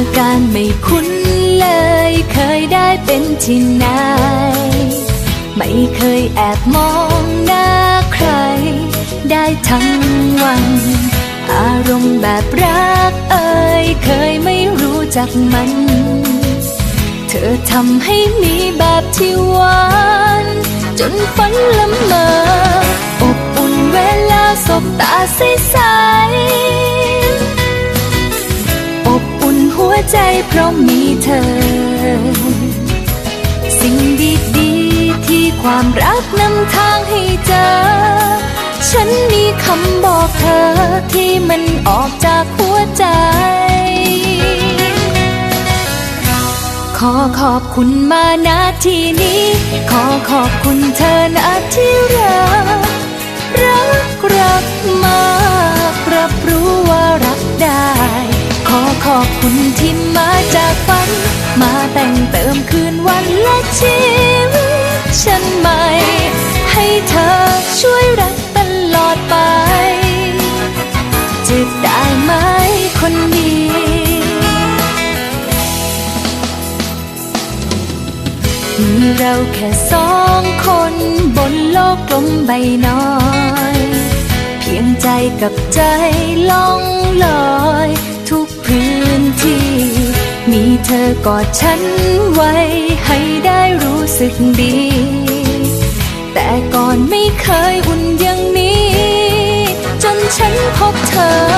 าการไม่คุ้นเลย เคยได้เป็นที่ไหน ไม่เคยแอบมองหน้าใคร ได้ทั้งวัน อารมณ์แบบรักเอ่ยเคยไม่รู้จักมัน เธอทำให้มีแบบที่หวานจนฝันละเมออบอุ่นเวลาสบตาใส ใจเพราะมีเธอ สิ่งดีๆที่ความรักนำทางให้เจอ ฉันมีคำบอกเธอที่มันออกจากหัวใจ ขอขอบคุณมาณที่นี้ ขอขอบคุณเธอนะ อบคุณที่มาจากฝัน มาแต่งเติมคืนวันและชีวิตฉันใหม่ ให้เธอช่วยรักตลอดไป จะได้ไหมคนดีมีเราแค่สองคนบนโลกกลมใบน้อย เพียงใจกับใจลอง มีเธอกอดฉันไว้ ให้ได้รู้สึกดี แต่ก่อนไม่เคยอุ่นอย่างนี้ จนฉันพบเธอ